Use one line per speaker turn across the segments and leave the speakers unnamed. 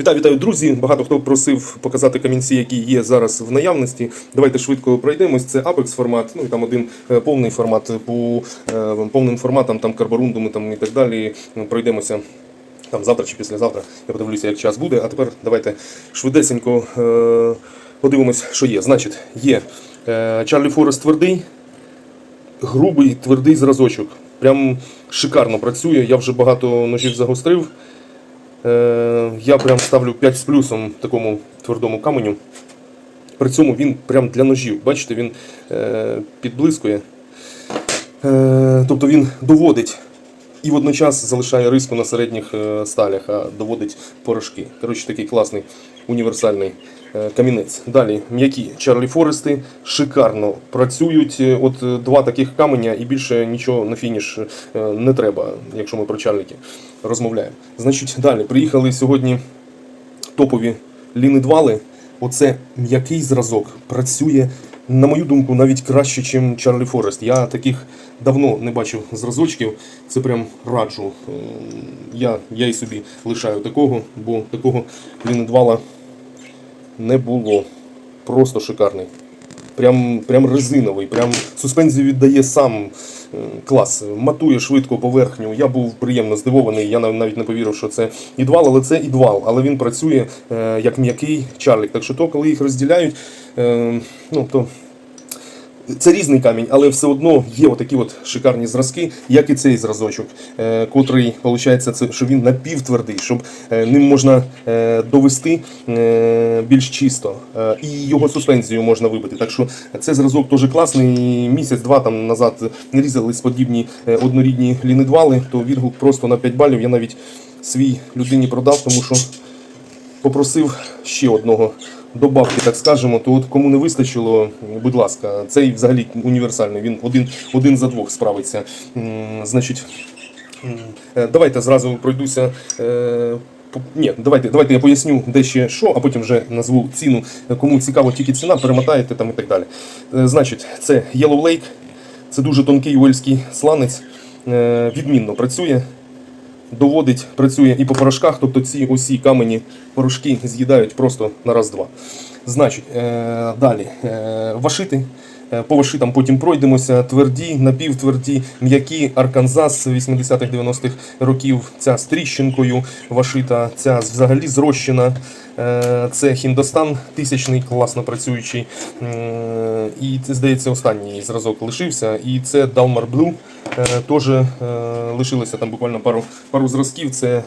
Вітаю, вітаю, друзі! Багато хто просив показати камінці, які є зараз в наявності. Давайте швидко пройдемось. Це Apex формат, ну і там один е, повний формат по е, повним форматам, там карборундуми там і так далі. Пройдемося там завтра чи післязавтра. Я подивлюся, як час буде. А тепер давайте швидесенько е, подивимось, що є. Значить, є Чарлі Форест твердий, грубий твердий зразочок. Прям шикарно працює. Я вже багато ножів загострив. Е, я прям ставлю 5 з плюсом такому твердому каменю. При цьому він прям для ножів. Бачите, він е, підблискує. Е, тобто він доводить і водночас залишає риску на середніх сталях, а доводить порошки. Коротше, такий класний універсальний камінець. Далі м'які Чарлі Форести шикарно працюють. Е, От е, два таких каменя і більше нічого на фініш е, не треба, якщо ми про чарліки розмовляємо. Значить, далі приїхали сьогодні топові лінидвали. Оце м'який зразок. Працює, на мою думку, навіть краще, ніж Чарлі Форест. Я таких давно не бачив зразочків. Це прям раджу. Е, Я, я і собі лишаю такого, бо такого лінидвала не було. Просто шикарний. Прям, прям резиновий, прям суспензію віддає сам е, клас. Матує швидко поверхню. Я був приємно здивований. Я навіть не повірив, що це ідвал, але це ідвал. Але він працює е, як м'який чарлік. Так що то, коли їх розділяють, е, ну то. Це різний камінь, але все одно є отакі от шикарні зразки, як і цей зразочок, е, котрий, виходить, що він напівтвердий, щоб е, ним можна е, довести більш чисто. І його суспензію можна вибити. Так що це зразок теж класний. Місяць-два там назад різались подібні однорідні лінидвали, то відгук просто на 5 балів. Я навіть свій людині продав, тому що попросив ще одного добавки, так скажемо, то от кому не вистачило, будь ласка, цей взагалі універсальний, він один, один за двох справиться. Значить, е, давайте зразу пройдуся. е, Ні, давайте, давайте я поясню де ще що, а потім вже назву ціну. Кому цікаво тільки ціна, перемотаєте там і так далі. Е, Значить, це Yellow Lake, це дуже тонкий уельський сланець, відмінно працює доводить, працює і по порошках, тобто ці усі камені порошки з'їдають просто на раз-два. Значить, е, далі е, вашити. Е, По вашитам потім пройдемося. Тверді, напівтверді, м'які Арканзас 80-х 90-х років. Ця з тріщинкою вашита, ця взагалі зрощена. Е, Це Хіндостан тисячний, класно працюючий. І це, здається, останній зразок лишився. І це Dalmar Blue. Е, Теж лишилося там буквально пару, пару зразків. Це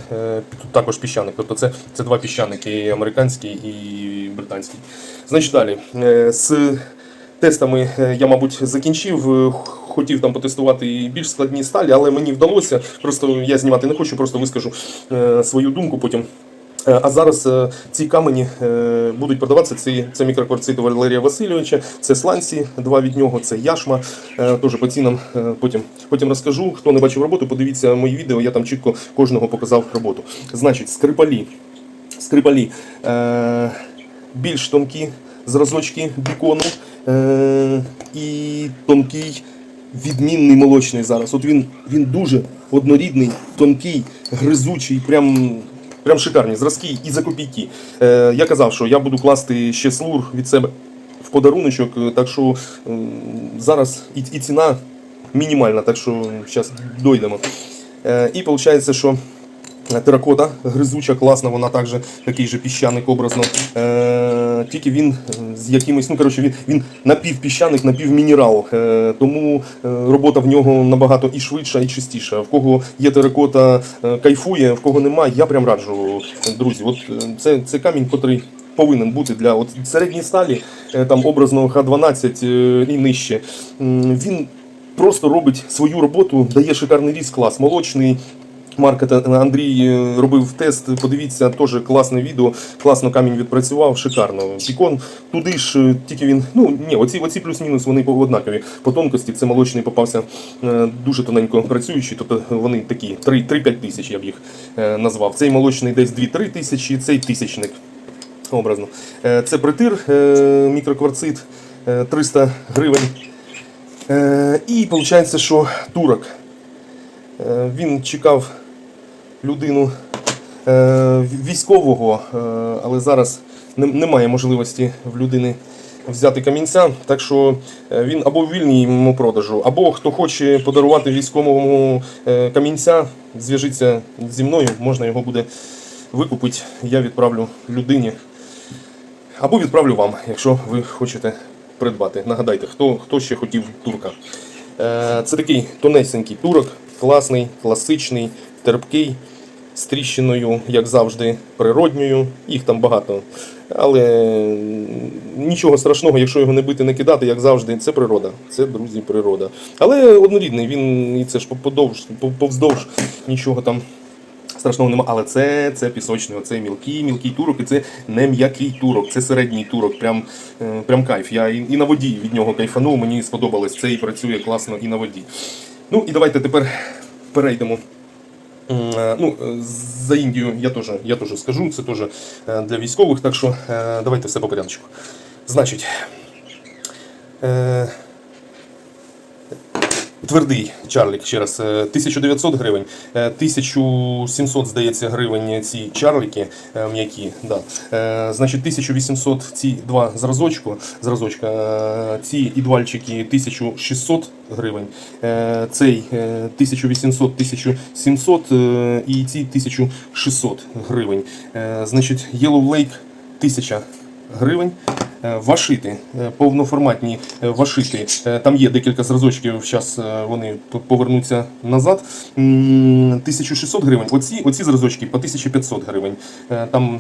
також піщаник. Тобто це, це два піщаники, американський і британський. Значить далі. З тестами е, я, мабуть, закінчив. Е, Хотів там потестувати і більш складні сталі, але мені вдалося. Просто я знімати не хочу, просто вискажу е, свою думку потім. А зараз ці камені будуть продаватися. Це, це мікрокварцит Валерія Васильовича, це сланці, два від нього, це яшма. Теж по цінам потім, потім розкажу. Хто не бачив роботу, подивіться мої відео, я там чітко кожного показав роботу. Значить, скрипалі. Скрипалі більш тонкі зразочки бікону і тонкий відмінний молочний зараз. От він, він дуже однорідний, тонкий, гризучий, прям. Прям шикарні зразки і за копійки. Е, я казав, що я буду класти ще слур від себе в подаруночок, е, так що е, зараз і, і ціна мінімальна, так що зараз дойдемо. Е, і виходить, що теракота гризуча, класна, вона також такий же піщаник образно. Е, тільки він е, з якимось, ну коротше, він, він напівпіщаник, напівмінерал. Е, тому е, робота в нього набагато і швидша, і чистіша. В кого є теракота, е, кайфує, в кого немає, я прям раджу, друзі. От е, це, це камінь, котрий. Повинен бути для от середньої сталі, е, там образно Х12 е, і нижче. Він просто робить свою роботу, дає шикарний різ, клас, молочний. Маркет Андрій е, робив тест. Подивіться, теж класне відео, класно камінь відпрацював, шикарно. Пікон туди ж, е, тільки він. Ну ні, оці, оці плюс-мінус вони однакові. По тонкості це молочний попався е, дуже тоненько працюючий, тобто вони такі 3-5 тисяч, я б їх назвав. Цей молочний десь 2-3 тисячі, цей тисячник. Образно. Це притир, мікрокварцит, е, 300 гривень. І виходить, що турок. Він чекав людину е, військового, е, але зараз немає можливості в людини взяти камінця, так що е, він або в вільному продажу, або хто хоче подарувати військовому камінця, зв'яжіться зі мною, можна його буде викупити. Я відправлю людині. Або відправлю вам, якщо ви хочете придбати. Нагадайте, хто, хто ще хотів турка. Це такий тонесенький турок, класний, класичний, терпкий, з тріщиною, як завжди, природньою. Їх там багато. Але нічого страшного, якщо його не бити, не кидати, як завжди, це природа. Це, друзі, природа. Але однорідний, він і це ж подовж, повздовж нічого там страшного нема. Але це, це пісочний, оце мілкий, мілкий турок, і це не м'який турок, це середній турок. Прям, е, прям кайф. Я і, і на воді від нього кайфанув, мені сподобалось. Це і працює класно і на воді. Ну і давайте тепер перейдемо. Е, Ну, е, за Індію я теж, я теж скажу, це теж е, для військових, так що давайте все по порядку. Значить, Твердий Чарлік, ще раз, е, 1900 гривень, е, 1700, здається, гривень ці чарліки е, м'які. Да. Е, Значить, 1800 ці два зразочку, зразочка, е, ці ідвальчики 1600 гривень, е, цей е, 1800, 1700 е, і ці 1600 гривень. Е, Значить, Yellow Lake 1000 гривень. Е, Вашити, е, повноформатні е, вашити. Там є декілька зразочків, зараз вони повернуться назад. 1600 гривень. Оці, оці зразочки по 1500 гривень. Там,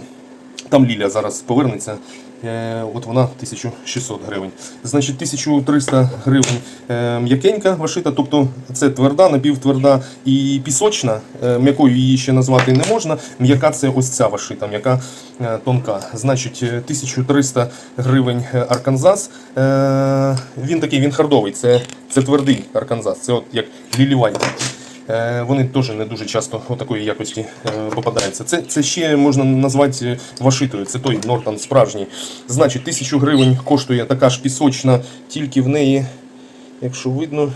там Ліля зараз повернеться. Е, От вона 1600 гривень. Значить, 1300 гривень е, м'якенька вашита, тобто це тверда, напівтверда і пісочна. Е, М'якою її ще назвати не можна. М'яка це ось ця вашита, м'яка тонка. Значить, е, 1300 гривень Арканзас. Він такий, він хардовий, це, це твердий Арканзас. Це от як лілівань. Е, Вони теж не дуже часто такої якості е, попадаються. Це, це ще можна назвати вашитою. Це той Нортон справжній. Значить, 1000 гривень коштує така ж пісочна, тільки в неї, якщо видно,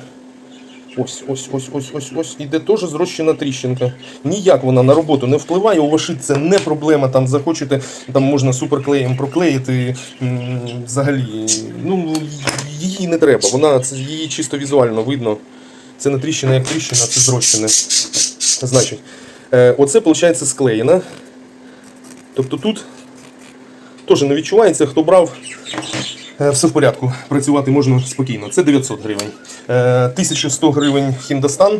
ось, ось, ось, ось, ось, ось, іде теж зрощена тріщинка. Ніяк вона на роботу не впливає. У вашит це не проблема. Там захочете, там можна суперклеєм проклеїти. Взагалі, ну її не треба. Вона це її чисто візуально видно. Це не тріщина як тріщина, це зрощене. Значить, е, оце виходить склеєна. Тобто тут теж не відчувається, хто брав. е, Все в порядку, працювати можна спокійно. Це 900 гривень. Е, 1100 гривень Хіндостан.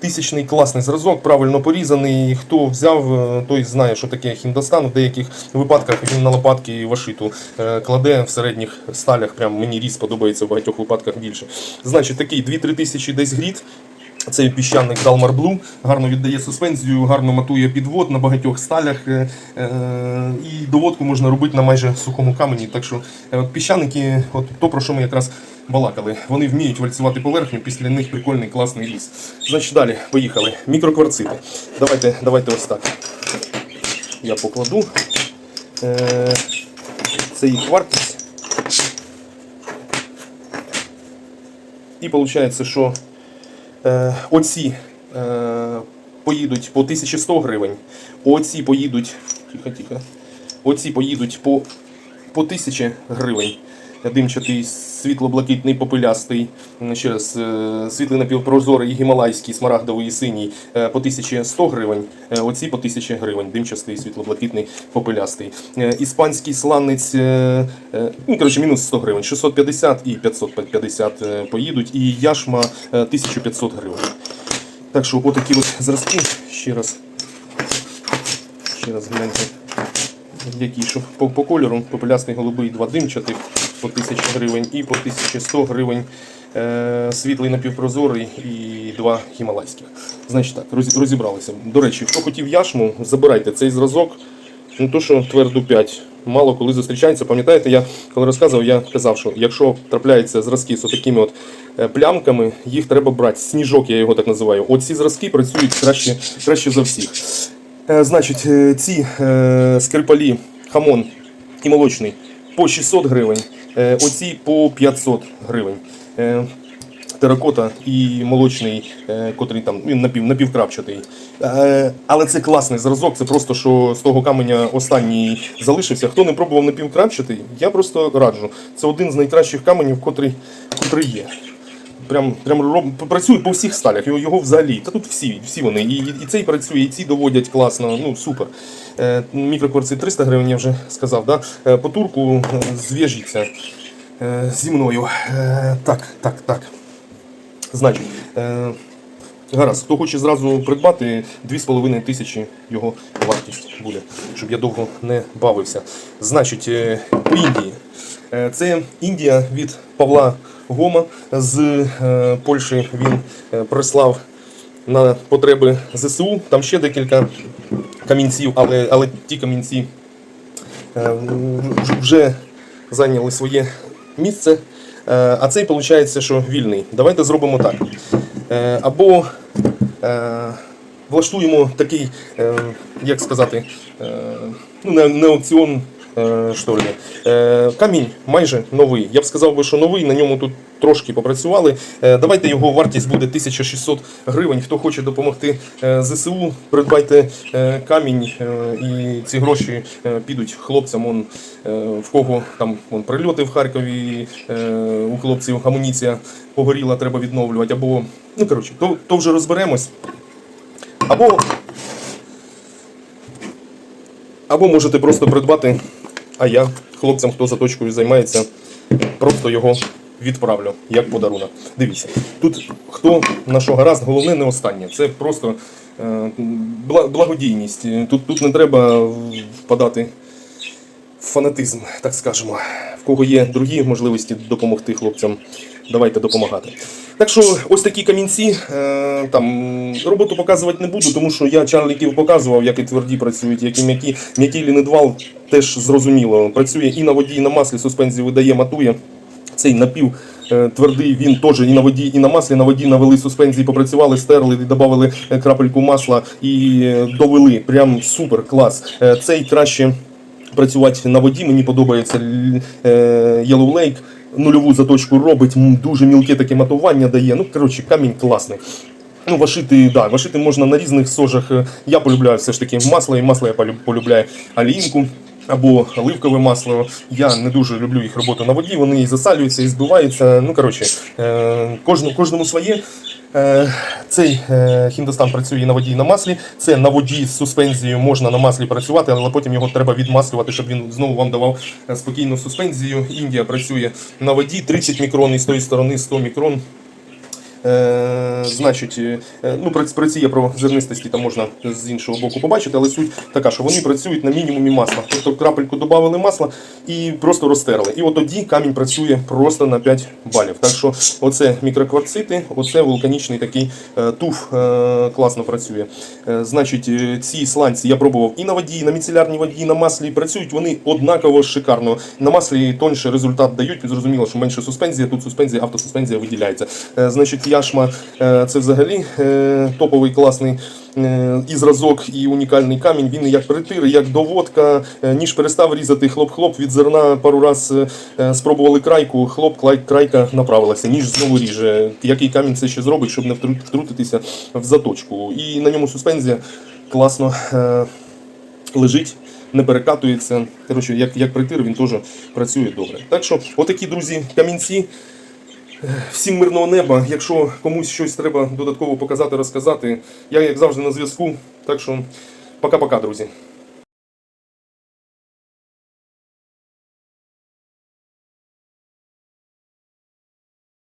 Тисячний класний зразок, правильно порізаний. Хто взяв, е, той знає, що таке хіндостан. В деяких випадках він на лопатки вашиту е, кладе в середніх сталях. Прям мені різ подобається в багатьох випадках більше. Значить, такий 2-3 тисячі десь гріт. Цей піщаник Dalmar Blue гарно віддає суспензію, гарно матує підвод на багатьох сталях. е, І доводку можна робити на майже сухому камені. Так що піщаники, от то про що ми якраз балакали, вони вміють вальцювати поверхню, після них прикольний класний ліс. Значить, далі, поїхали. Мікрокварцити. Давайте, давайте ось так. Я покладу. Е, Це їх вартість. І виходить, що Е, оці е, поїдуть по 1100 гривень, оці поїдуть. Тихо, тихо. Оці поїдуть по, по 1000 гривень. Димчатий, світло-блакитний, попелястий, ще раз, е, світлий напівпрозорий, гімалайський, смарагдовий і синій е, по 1100 гривень, е, оці по 1000 гривень, димчастий, світло-блакитний, попелястий. Іспанський сланець, ну, коротше, мінус 100 гривень, 650 і 550 е, поїдуть, і яшма е, 1500 гривень. Так що отакі от зразки, ще раз, ще раз гляньте які що по, по кольору. Попелясний голубий два димчатих по 1000 гривень і по 1100 гривень е, світлий напівпрозорий і два гімалайських. Значить так, розібралися. До речі, хто хотів яшму, забирайте цей зразок. Ну то, що тверду 5. Мало коли зустрічається. Пам'ятаєте, я коли розказував, я казав, що якщо трапляються зразки з такими от е, плямками, їх треба брати. Сніжок, я його так називаю. Оці зразки працюють краще, краще за всіх. Е, Значить, ці скрипалі, хамон і молочний по 600 гривень, оці по 500 гривень. Е, теракота і молочний, е, котрий там він напів, напівкрапчатий. Е, але це класний зразок, це просто що з того каменя останній залишився. Хто не пробував напівкрапчатий, я просто раджу. Це один з найкращих каменів, котрий, котрий є. Прям, прям роб... працює по всіх сталях, його, взагалі. Та тут всі, всі вони. І, і, і цей працює, і ці доводять класно, ну супер. Е, мікрокварцит 300 гривень, я вже сказав. Да? Е, по турку е, зв'яжіться е, зі мною. Е, так, так, так. Значить, е, гаразд, хто хоче зразу придбати, 2,5 тисячі його вартість буде, щоб я довго не бавився. Значить, е, по Індії. Е, Це Індія від Павла Гома з е, Польщі. Він е, прислав на потреби ЗСУ. Там ще декілька камінців, але, але ті камінці вже зайняли своє місце. А цей виходить, що вільний. Давайте зробимо так. Або влаштуємо такий, як сказати, ну, не аукціон. Е, ли. Е, Камінь майже новий. Я б сказав би, що новий, на ньому тут трошки попрацювали. Е, Давайте його вартість буде 1600 гривень. Хто хоче допомогти е, ЗСУ, придбайте е, камінь е, і ці гроші е, підуть хлопцям. Он, е, в кого там вон, прильоти в Харкові, е, у хлопців амуніція погоріла, треба відновлювати. Або, ну коротше, то, то вже розберемось. Або, або можете просто придбати, а я хлопцям, хто заточкою займається, просто його відправлю як подарунок. Дивіться, тут хто на що гаразд, головне не останнє. Це просто е, благодійність. Тут, тут не треба впадати в фанатизм, так скажемо. В кого є другі можливості допомогти хлопцям, давайте допомагати. Так що ось такі камінці. Е, там роботу показувати не буду, тому що я чарліків показував, як і тверді працюють, як і м'які. М'який лінидвал теж зрозуміло. Працює і на воді, і на маслі, суспензію видає, матує. Цей напів е, твердий, він теж і на воді, і на маслі. На воді навели суспензії, попрацювали, стерли, і додали е, крапельку масла і довели. Прям супер клас. Цей краще працювати на воді. Мені подобається Yellow Lake. Нульову заточку робить, дуже мілке таке матування дає. Ну, коротше, камінь класний. Ну, вашити, да, вашити можна на різних сожах. Е, Я полюбляю все ж таки масло, і масло я полю- полюбляю алінку. Або оливкове масло. Я не дуже люблю їх роботу на воді, вони і засалюються, і збиваються. Ну, коротше, е, кожному, кожному своє. Е, Цей е, хіндостан працює і на воді і на маслі. Це на воді з суспензією можна на маслі працювати, але потім його треба відмаслювати, щоб він знову вам давав спокійну суспензію. Індія працює на воді 30 мікрон і з тої сторони 100 мікрон. Е, значить, е, ну, є про зернистості там можна з іншого боку побачити, але суть така, що вони працюють на мінімумі масла. Тобто крапельку додали масла і просто розтерли. І от тоді камінь працює просто на 5 балів. Так що оце мікрокварцити, оце вулканічний такий е, туф класно працює. Значить, ці сланці я пробував і на воді, і на міцелярній воді, і на маслі. Працюють вони однаково шикарно. На маслі тоньше результат дають. Зрозуміло, що менше суспензія, тут суспензія, автосуспензія виділяється. Значить, яшма е, це взагалі е, топовий класний. е, І зразок, і унікальний камінь. Він як притир, як доводка. Ніж перестав різати хлоп-хлоп від зерна. Пару раз спробували крайку. Хлоп, крайка направилася. Ніж знову ріже. Який камінь це ще зробить, щоб не втрутитися в заточку. І на ньому суспензія класно лежить. Не перекатується. Коротше, як, як притир, він теж працює добре. Так що, отакі, друзі, камінці. Всім мирного неба. Якщо комусь щось треба додатково показати, розказати, я як завжди на зв'язку. Так що пока-пока, друзі.